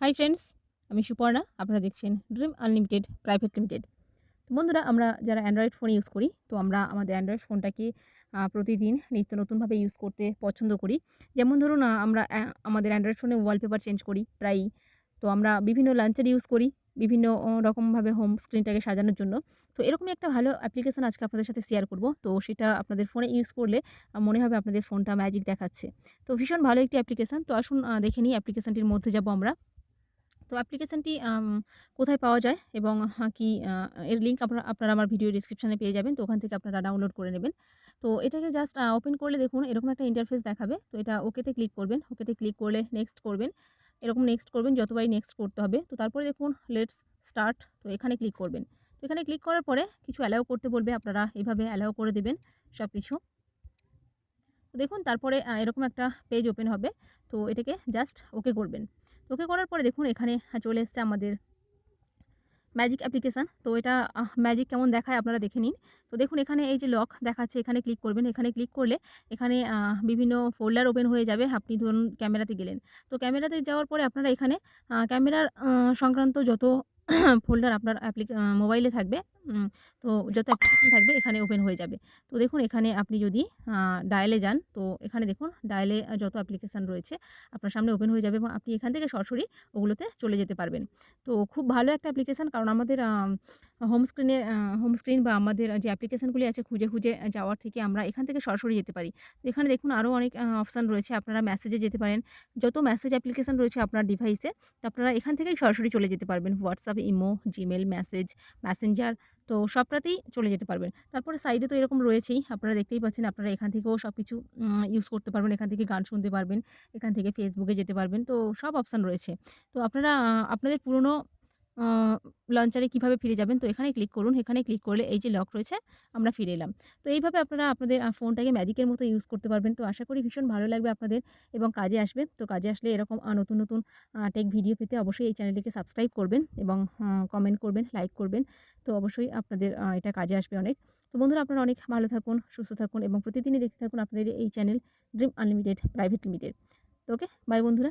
Hi friends, আমি সুপর্ণা, আপনারা দেখছেন ড্রিম আনলিমিটেড, প্রাইভেট লিমিটেড। বন্ধুরা, আমরা যারা অ্যান্ড্রয়েড ফোন ইউজ করি, তো আমরা আমাদের অ্যান্ড্রয়েড ফোনটাকে প্রতিদিন নিত্য নতুনভাবে ইউজ করতে পছন্দ করি। যেমন ধরুন আমরা আমাদের অ্যান্ড্রয়েড ফোনে ওয়ালপেপার চেঞ্জ করি প্রায়ই। তো আমরা বিভিন্ন লাঞ্চার ইউজ করি, বিভিন্ন রকমভাবে হোম স্ক্রিনটাকে সাজানোর জন্য। তো এরকমই একটা ভালো অ্যাপ্লিকেশন আজকে আপনাদের সাথে শেয়ার করব। তো সেটা আপনাদের ফোনে ইউজ করলে মনে হবে আপনাদের ফোনটা ম্যাজিক দেখাচ্ছে। তো ভীষণ ভালো একটি অ্যাপ্লিকেশন তো আসুন দেখে নিই অ্যাপ্লিকেশনটির মধ্যে যাব আমরা। তো অ্যাপ্লিকেশনটি কোথায় পাওয়া যায়? এবং কি এর লিঙ্ক আপনারা আপনারা আমার ভিডিও ডিসক্রিপশনে পেয়ে যাবেন, তো ওখান থেকে আপনারা ডাউনলোড করে নেবেন। তো এটাকে জাস্ট ওপেন করলে দেখুন, এরকম একটা ইন্টারফেস দেখাবে। তো এটা ওকেতে ক্লিক করবেন ওকেতে ক্লিক করলে নেক্সট করবেন। এরকম নেক্সট করবেন, যতবারই নেক্সট করতে হবে। তো তারপরে দেখুন লেটস স্টার্ট তো এখানে ক্লিক করবেন। তো এখানে ক্লিক করার পরে কিছু অ্যালাউ করতে বলবে, আপনারা এভাবে অ্যালাউ করে দেবেন সব কিছু দেখুন তারপরে এরকম একটা পেজ ওপেন হবে। তো এটাকে জাস্ট ওকে করবেন। ওকে করার পরে দেখুন এখানে চলে এসছে আমাদের ম্যাজিক অ্যাপ্লিকেশান তো এটা ম্যাজিক কেমন দেখায় আপনারা দেখে নিন। তো দেখুন এখানে এই যে লক দেখাচ্ছে, এখানে ক্লিক করবেন। এখানে ক্লিক করলে এখানে বিভিন্ন ফোল্ডার ওপেন হয়ে যাবে। আপনি ধরুন ক্যামেরাতে গেলেন। তো ক্যামেরাতে যাওয়ার পরে আপনারা এখানে ক্যামেরার সংক্রান্ত যত ফোল্ডার আপনার মোবাইলে থাকবে। তো যত অ্যাপ্লিকেশন থাকবে এখানে ওপেন হয়ে যাবে। তো দেখুন, এখানে আপনি যদি ডায়ালে যান, তো এখানে দেখুন ডায়ালে যত অ্যাপ্লিকেশান রয়েছে, আপনার সামনে ওপেন হয়ে যাবে এবং আপনি এখান থেকে সরাসরি ওগুলোতে চলে যেতে পারবেন। তো খুব ভালো একটা অ্যাপ্লিকেশান কারণ আমাদের হোম স্ক্রিনে হোম স্ক্রিন বা আমাদের যে অ্যাপ্লিকেশানগুলি আছে খুঁজে খুঁজে যাওয়ার থেকে আমরা এখান থেকে সরাসরি যেতে পারি। এখানে দেখুন আরও অনেক অপশান রয়েছে, আপনারা মেসেজে যেতে পারেন। যত মেসেজ অ্যাপ্লিকেশান রয়েছে আপনার ডিভাইসে তো আপনারা এখান থেকেই সরাসরি চলে যেতে পারবেন। WhatsApp imo Gmail message messenger তো সবটাতেই চলে যেতে পারবেন। তারপরে সাইডে তো এরকম রয়েছেই, আপনারা দেখতেই পাচ্ছেন আপনারা এখান থেকেও সব কিছু ইউজ করতে পারবেন। এখান থেকে গান শুনতে পারবেন, এখান থেকে ফেসবুকে যেতে পারবেন, তো সব অপশান রয়েছে। তো আপনারা আপনাদের পুরনো লঞ্চারে কীভাবে ফিরে যাবেন, তো এখানে ক্লিক করুন। এখানে ক্লিক করলে এই যে লক রয়েছে, আমরা ফিরে এলাম। তো এইভাবে আপনারা আপনাদের ফোনটাকে ম্যাজিকের মতো ইউজ করতে পারবেন। তো আশা করি ভীষণ ভালো লাগবে আপনাদের এবং কাজে আসবে। তো কাজে আসলে এরকম নতুন নতুন টেক ভিডিও পেতে অবশ্যই এই চ্যানেলটিকে সাবস্ক্রাইব করবেন এবং কমেন্ট করবেন লাইক করবেন। তো অবশ্যই আপনাদের এটা কাজে আসবে অনেক। তো বন্ধুরা, আপনারা অনেক ভালো থাকুন, সুস্থ থাকুন এবং প্রতিদিনই দেখতে থাকুন আপনাদের এই channel dream unlimited private limited তো ওকে বাই বন্ধুরা।